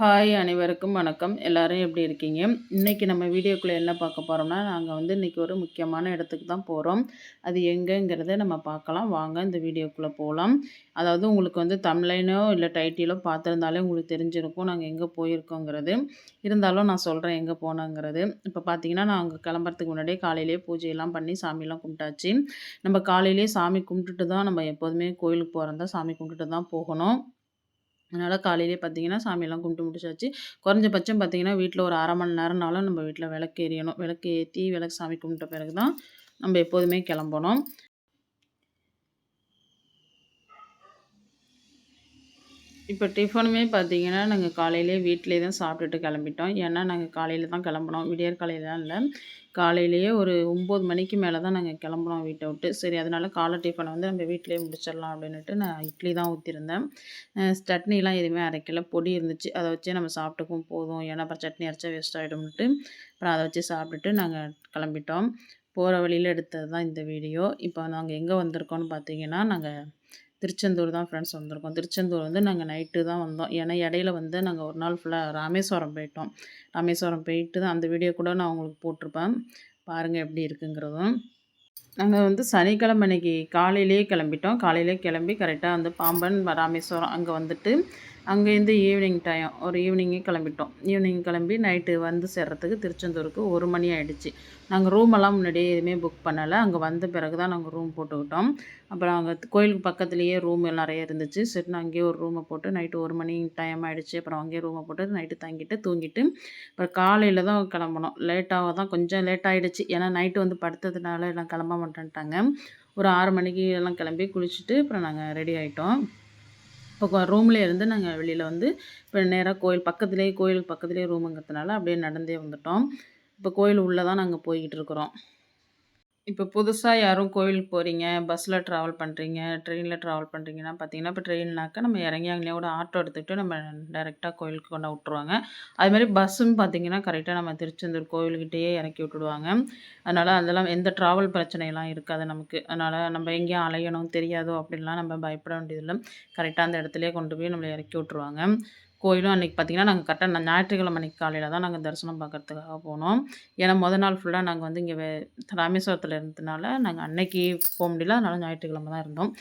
Hi அனைவருக்கும் வணக்கம். எல்லோரும் எப்படி இருக்கீங்க? இன்றைக்கி நம்ம வீடியோக்குள்ளே என்ன பார்க்க போகிறோம்னா நாங்கள் வந்து இன்றைக்கி ஒரு முக்கியமான இடத்துக்கு தான் போகிறோம் அது எங்கேங்கிறத நம்ம பார்க்கலாம். வாங்க இந்த வீடியோக்குள்ளே போகலாம் அதாவது உங்களுக்கு வந்து தமிழ்லைனோ இல்லை டைட்டிலோ பார்த்துருந்தாலே உங்களுக்கு தெரிஞ்சிருக்கும் நாங்கள் எங்கே போயிருக்கோங்கிறது. இருந்தாலும் நான் சொல்கிறேன் எங்கே போனோங்கிறது. இப்போ பார்த்தீங்கன்னா நாங்கள் கிளம்புறதுக்கு முன்னாடியே காலையிலேயே பூஜையெல்லாம் பண்ணி சாமியெல்லாம் கும்பிட்டாச்சு. நம்ம காலையிலேயே சாமி கும்பிட்டுட்டு தான் நம்ம எப்போதுமே கோயிலுக்கு போகிறதா சாமி கும்பிட்டுட்டு தான் போகணும். அதனால் காலையிலே பார்த்தீங்கன்னா சாமியெல்லாம் கும்பிட்டு முடிச்சாச்சு. குறைஞ்சபட்சம் பார்த்தீங்கன்னா வீட்டில் ஒரு அரை மணி நேரம்னாலும் நம்ம வீட்டில் விளக்கு எரியணும். விளக்கு ஏற்றி விளக்கு சாமி கும்பிட்ட பிறகு தான் நம்ம எப்போதுமே கிளம்பணும். இப்போ டிஃபனுமே பார்த்தீங்கன்னா நாங்கள் காலையிலே வீட்டிலே தான் சாப்பிட்டுட்டு கிளம்பிட்டோம். ஏன்னா நாங்கள் காலையில் தான் கிளம்புனோம். விடியற் காலையிலாம் இல்லை. காலையிலேயே ஒரு ஒம்பது மணிக்கு மேலே தான் நாங்கள் கிளம்புனோம் வீட்டை விட்டு. சரி அதனால் காலை டிஃபனை வந்து நம்ம வீட்டிலேயே முடிச்சிடலாம் அப்படின்ட்டு நான் இட்லி தான் ஊற்றிருந்தேன் சட்னிலாம் எதுவுமே அரைக்கல. பொடி இருந்துச்சு. அதை வச்சு நம்ம சாப்பிட்டுக்கும் போதும். ஏன்னா அப்புறம் சட்னி அரைச்சா வேஸ்ட் ஆகிடும்ட்டு அப்புறம் அதை வச்சு சாப்பிட்டுட்டு நாங்கள் கிளம்பிட்டோம். போகிற வழியில் எடுத்தது தான் இந்த வீடியோ. இப்போ நாங்கள் எங்கே வந்திருக்கோம்னு பார்த்தீங்கன்னா நாங்கள் திருச்செந்தூர் தான் ஃப்ரெண்ட்ஸ் வந்திருக்கோம். திருச்செந்தூர் வந்து நாங்கள் நைட்டு தான் வந்தோம். ஏன்னா இடையில வந்து நாங்கள் ஒரு நாள் ஃபுல்லாக ராமேஸ்வரம் போயிட்டோம். ராமேஸ்வரம் போயிட்டு தான் அந்த வீடியோ கூட நான் உங்களுக்கு போட்டிருப்பேன். பாருங்கள் எப்படி இருக்குங்கிறதும். நாங்கள் வந்து சனிக்கிழமை அன்றைக்கி காலையிலேயே கிளம்பிட்டோம். காலையிலே கிளம்பி கரெக்டாக வந்து பாம்பன் ராமேஸ்வரம் அங்கே வந்துட்டு அங்கேருந்து ஈவினிங் டைம் ஒரு ஈவினிங்கே கிளம்பிட்டோம். ஈவினிங் கிளம்பி நைட்டு வந்து சேர்கிறதுக்கு திருச்செந்தூருக்கு ஒரு மணி ஆகிடுச்சு நாங்கள் ரூமெல்லாம் முன்னாடியே எதுவுமே புக் பண்ணலை. அங்கே வந்த பிறகு தான் நாங்கள் ரூம் போட்டுக்கிட்டோம் அப்புறம் அங்கே கோயிலுக்கு பக்கத்துலேயே ரூம் நிறைய இருந்துச்சு. சரி நான் அங்கேயே ஒரு ரூமை போட்டு நைட்டு ஒரு மணி டைம் ஆகிடுச்சு அப்புறம் அங்கேயே ரூமை போட்டு நைட்டு தங்கிட்டு தூங்கிட்டு அப்புறம் காலையில் தான் கிளம்பணும். லேட்டாக தான் கொஞ்சம் லேட் ஆகிடுச்சு ஏன்னா நைட்டு வந்து படுத்ததுனால எல்லாம் கிளம்ப மாட்டேன்ட்டாங்க. ஒரு ஆறு மணிக்கு எல்லாம் கிளம்பி குளிச்சுட்டு அப்புறம் நாங்கள் ரெடி ஆகிட்டோம் இப்போ ரூம்லேயே இருந்து நாங்கள் வெளியில் வந்து இப்போ நேராக கோயில் பக்கத்துலேயே கோயிலுக்கு பக்கத்துலேயே ரூமுங்கிறதுனால அப்படியே நடந்தே வந்துட்டோம். இப்போ கோயில் உள்ளே தான் நாங்கள் போய்கிட்டு இருக்கிறோம். இப்போ புதுசாக யாரும் கோயிலுக்கு போகிறீங்க பஸ்ஸில் ட்ராவல் பண்ணுறீங்க ட்ரெயினில் ட்ராவல் பண்ணுறீங்கன்னா பார்த்தீங்கன்னா இப்போ ட்ரெயின்னாக்கா நம்ம இறங்கி கூட ஆட்டோ எடுத்துக்கிட்டு நம்ம டேரெக்டாக கோயிலுக்கு கொண்டு விட்ருவாங்க அதுமாதிரி பஸ்ஸும் பார்த்தீங்கன்னா கரெக்டாக நம்ம திருச்செந்தூர் கோயில்கிட்டேயே இறக்கி விட்டுடுவாங்க. அதனால் அதெல்லாம் எந்த ட்ராவல் பிரச்சனையெல்லாம் இருக்காது நமக்கு. அதனால் நம்ம எங்கேயும் அலையணும் தெரியாதோ அப்படின்லாம் நம்ம பயப்பட வேண்டியதில்லை. கரெக்டாக அந்த இடத்துலையே கொண்டு போய் நம்மளை இறக்கி விட்ருவாங்க கோயிலும் அன்றைக்கி பார்த்திங்கன்னா நாங்கள் கரெக்டாக ஞாயிற்றுக்கிழமை அன்றைக்கி காலையில் தான் நாங்கள் தரிசனம் பார்க்குறதுக்காக போனோம். ஏன்னா மொதல் நாள் ஃபுல்லாக நாங்கள் வந்து இங்கே ராமேஸ்வரத்தில் இருந்ததுனால நாங்கள் அன்னைக்கு போக முடியல. அதனால் ஞாயிற்றுக்கிழமை தான் இருந்தோம்.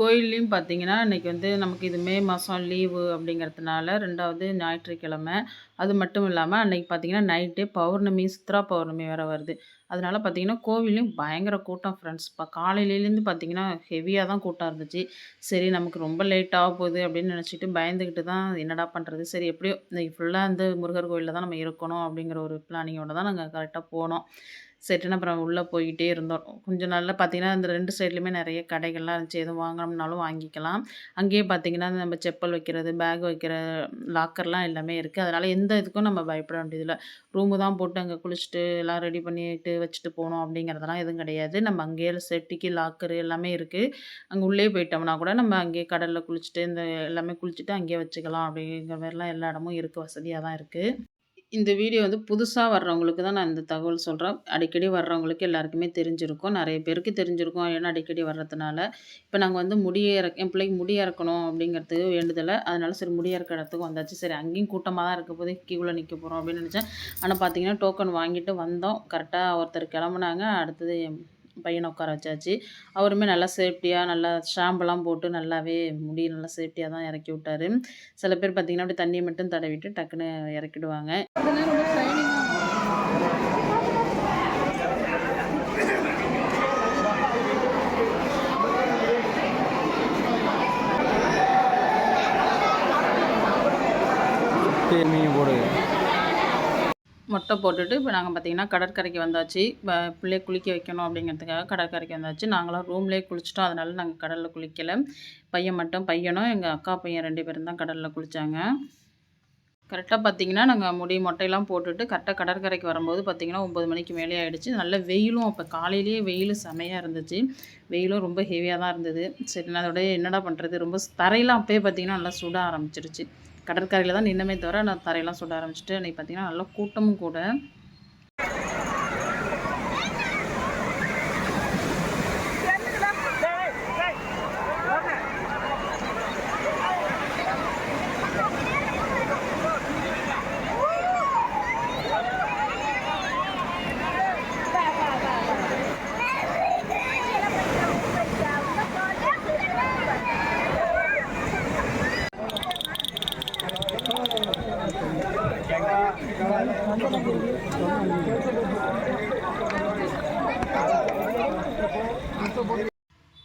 கோயில்லையும் பார்த்தீங்கன்னா இன்றைக்கி வந்து நமக்கு இது மே மாதம் லீவு அப்படிங்கிறதுனால ரெண்டாவது ஞாயிற்றுக்கிழமை. அது மட்டும் இல்லாமல் அன்றைக்கி பார்த்திங்கன்னா நைட்டே பௌர்ணமி சித்ரா பௌர்ணமி வேறு வருது. அதனால் பார்த்திங்கன்னா கோவிலையும் பயங்கர கூட்டம் ஃப்ரெண்ட்ஸ் இப்போ காலையிலேருந்து பார்த்திங்கன்னா ஹெவியாக தான் கூட்டம் இருந்துச்சு. சரி நமக்கு ரொம்ப லேட் ஆக போகுது அப்படின்னு நினச்சிட்டு பயந்துக்கிட்டு தான் என்னடா பண்ணுறது சரி எப்படியோ இன்றைக்கி ஃபுல்லாக வந்து முருகர் கோயிலில் தான் நம்ம இருக்கணும் அப்படிங்கிற ஒரு பிளானிங்கோட தான் நாங்கள் கரெக்டாக போனோம். சரின்னு அப்புறம் உள்ளே போய்கிட்டே இருந்தோம். கொஞ்சம் நாளில் பார்த்திங்கன்னா இந்த ரெண்டு சைட்லேயுமே நிறைய கடைகள்லாம் இருந்துச்சு. எதுவும் வாங்கினோம்னாலும் வாங்கிக்கலாம். அங்கேயே பார்த்திங்கன்னா நம்ம செப்பல் வைக்கிறது பேக் வைக்கிற லாக்கர்லாம் எல்லாமே இருக்குது அதனால் எந்த இதுக்கும் நம்ம பயப்பட வேண்டியதில்லை. ரூமு தான் போட்டு அங்கே குளிச்சுட்டு எல்லாம் ரெடி பண்ணிட்டு வச்சுட்டு போகணும் அப்படிங்கிறதெல்லாம் எதுவும் கிடையாது. நம்ம அங்கேயே செட்டிக்கு லாக்கரு எல்லாமே இருக்குது அங்கே உள்ளே போயிட்டோம்னா கூட நம்ம அங்கேயே கடலில் குளிச்சுட்டு இந்த எல்லாமே குளிச்சுட்டு அங்கேயே வச்சுக்கலாம் அப்படிங்கிற மாதிரிலாம் எல்லா இடமும் இருக்குது வசதியாக தான் இருக்குது இந்த வீடியோ வந்து புதுசாக வர்றவங்களுக்கு தான் நான் இந்த தகவல் சொல்கிறேன் அடிக்கடி வர்றவங்களுக்கு எல்லாருக்குமே தெரிஞ்சிருக்கும். நிறைய பேருக்கு தெரிஞ்சிருக்கும். ஏன்னா அடிக்கடி வர்றதுனால இப்போ நாங்கள் வந்து முடிய என் பிள்ளைக்கு முடி இறக்கணும் அப்படிங்கிறதுக்கு வேண்டுதலை. அதனால் சரி முடி இறக்க இடத்துக்கு வந்தாச்சு. சரி அங்கேயும் கூட்டமாக தான் இருக்க போது கீழே நிற்க போகிறோம் அப்படின்னு நினச்சேன். ஆனால் பார்த்தீங்கன்னா டோக்கன் வாங்கிட்டு வந்தோம். கரெக்டாக ஒருத்தர் கிளம்புனாங்க. அடுத்தது பையனை உட்கார வச்சாச்சு. அவருமே நல்லா சேஃப்டியாக நல்லா ஷாம்பெல்லாம் போட்டு நல்லாவே முடி நல்லா சேஃப்டியாக தான் இறக்கி விட்டார். சில பேர் பார்த்திங்கன்னா அப்படி தண்ணியை மட்டும் தடவிட்டு டக்குன்னு இறக்கிடுவாங்க போடு மொட்டை போட்டுட்டு இப்போ நாங்கள் பார்த்திங்கன்னா கடற்கரைக்கு வந்தாச்சு. பிள்ளைய குளிக்க வைக்கணும் அப்படிங்கிறதுக்காக கடற்கரைக்கு வந்தாச்சு. நாங்களாம் ரூம்லேயே குளிச்சிட்டோம். அதனால நாங்கள் கடலில் குளிக்கலை. பையன் மட்டும் பையனும் எங்கள் அக்கா பையன் ரெண்டு பேரும் தான் கடலில் குளித்தாங்க கரெக்டாக பார்த்தீங்கன்னா நாங்கள் முடி மொட்டையெல்லாம் போட்டுட்டு கரெக்டாக கடற்கரைக்கு வரும்போது பார்த்திங்கன்னா ஒம்பது மணிக்கு மேலே ஆகிடுச்சு நல்ல வெயிலும் அப்போ காலையிலேயே வெயில் செமையாக இருந்துச்சு. வெயிலும் ரொம்ப ஹெவியாக தான் இருந்தது. சரி நான் அதோடய என்னடா பண்ணுறது ரொம்ப தரையெல்லாம் அப்போயே பார்த்திங்கன்னா நல்லா சுட ஆரம்பிச்சிருச்சு. கடற்கரையில் தான் நின்னமே தவிர நான் தரையெல்லாம் சுட ஆரம்பிச்சிட்டு அன்றைக்கி பார்த்திங்கன்னா நல்லா கூட்டமும் கூட.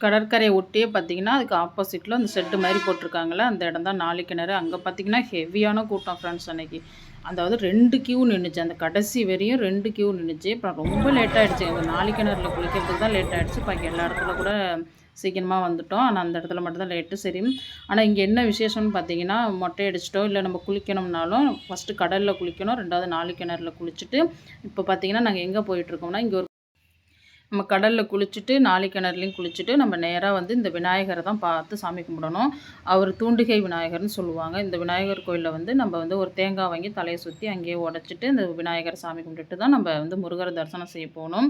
கடற்கரையை ஒட்டியே பார்த்தீங்கன்னா அதுக்கு ஆப்போசிட்டில் அந்த செட்டு மாதிரி போட்டிருக்காங்கல்ல அந்த இடம் தான் நாலு கிணறு. அங்கே பார்த்தீங்கன்னா ஹெவியான கூட்டம் ஃப்ரெண்ட்ஸ் அன்னைக்கு. அதாவது ரெண்டு கியூ நின்றுச்சு அந்த கடைசி வரையும் ரெண்டு கியூ நின்றுச்சு அப்புறம் ரொம்ப லேட் ஆகிடுச்சு அந்த நாலு கிணறுல குளிக்கிறதுக்கு தான் லேட் ஆகிடுச்சு பாக்கி எல்லா இடத்துல கூட சீக்கிரமாக வந்துட்டோம். ஆனால் அந்த இடத்துல மட்டும்தான் லேட்டு சரி. ஆனால் இங்கே என்ன விசேஷம்னு பார்த்தீங்கன்னா மொட்டை அடிச்சிட்டோ இல்லை நம்ம குளிக்கணும்னாலும் ஃபஸ்ட்டு கடலில் குளிக்கணும் ரெண்டாவது நாலு கிணறுல குளிச்சுட்டு இப்போ பார்த்தீங்கன்னா நாங்கள் எங்கே போயிட்டுருக்கோம்னா இங்கே ஒரு நம்ம கடலில் குளிச்சுட்டு நாளை கிணறுலையும் குளிச்சுட்டு நம்ம நேராக வந்து இந்த விநாயகரை தான் பார்த்து சாமி கும்பிடணும். அவர் தூண்டுகை விநாயகர்னு சொல்லுவாங்க. இந்த விநாயகர் கோயிலில் வந்து நம்ம வந்து ஒரு தேங்காய் வாங்கி தலையை சுற்றி அங்கேயே உடச்சிட்டு இந்த விநாயகரை சாமி கும்பிட்டுட்டு தான் நம்ம வந்து முருகரை தரிசனம் செய்ய போகணும்.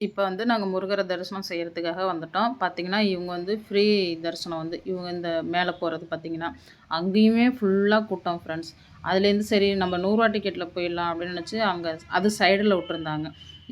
இப்போ வந்து நாங்கள் முருகரை தரிசனம் செய்கிறதுக்காக வந்துட்டோம். பார்த்தீங்கன்னா இவங்க வந்து ஃப்ரீ தரிசனம் வந்து இவங்க இந்த மேலே போகிறது பார்த்தீங்கன்னா அங்கேயுமே ஃபுல்லாக கூட்டம் ஃப்ரெண்ட்ஸ் அதுலேருந்து சரி நம்ம நூறுரூவா டிக்கெட்டில் போயிடலாம் அப்படின்னு நினச்சி அங்கே அது சைடில் விட்டுருந்தாங்க.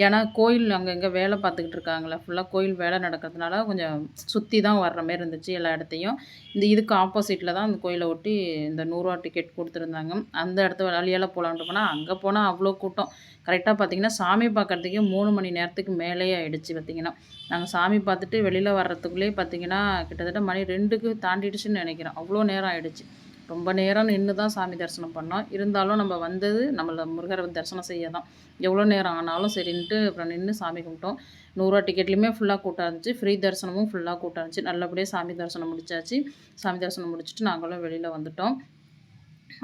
ஏன்னா கோயில் அங்கங்கே வேலை பார்த்துக்கிட்டு இருக்காங்களே ஃபுல்லாக கோயில் வேலை நடக்கிறதுனால கொஞ்சம் சுற்றி தான் வர்ற மாரி இருந்துச்சு எல்லா இடத்தையும். இந்த இதுக்கு ஆப்போசிட்டில் தான் அந்த கோயிலை ஒட்டி இந்த நூறுரூவா டிக்கெட் கொடுத்துருந்தாங்க. அந்த இடத்த வழியால் போகலான்ட்டு போனால் அங்கே போனால் அவ்வளோ கூட்டம். கரெக்டாக பார்த்தீங்கன்னா சாமி பார்க்குறதுக்கே மூணு மணி நேரத்துக்கு மேலே ஆகிடுச்சு பார்த்திங்கன்னா நாங்கள் சாமி பார்த்துட்டு வெளியில் வர்றதுக்குள்ளேயே பார்த்திங்கன்னா கிட்டத்தட்ட மணி ரெண்டுக்கு தாண்டிடுச்சுன்னு நினைக்கிறேன். அவ்வளோ நேரம் ஆகிடுச்சு ரொம்ப நேரம் நின்று தான் சாமி தரிசனம் பண்ணோம். இருந்தாலும் நம்ம வந்தது நம்மளை முருகரை தரிசனம் செய்ய தான் எவ்வளோ நேரம் ஆனாலும் சரின்ட்டு அப்புறம் நின்று சாமி கும்பிட்டோம். நூறுரூவா டிக்கெட்லேயுமே ஃபுல்லாக கூட்டம் இருந்துச்சு. ஃப்ரீ தரிசனமும் ஃபுல்லாக கூட்டம் இருந்துச்சு. நல்லபடியாக சாமி தரிசனம் முடிச்சாச்சு. சாமி தரிசனம் முடிச்சுட்டு நாங்களும் வெளியில் வந்துட்டோம்.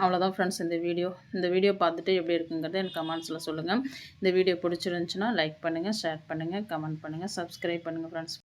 அவ்வளோதான் ஃப்ரெண்ட்ஸ் இந்த வீடியோ. இந்த வீடியோ பார்த்துட்டு எப்படி இருக்குங்கிறத எனக்கு கமெண்ட்ஸில் சொல்லுங்கள் இந்த வீடியோ பிடிச்சிருந்துச்சுன்னா லைக் பண்ணுங்கள் ஷேர் பண்ணுங்கள் கமெண்ட் பண்ணுங்கள் சப்ஸ்கிரைப் பண்ணுங்கள் ஃப்ரெண்ட்ஸ்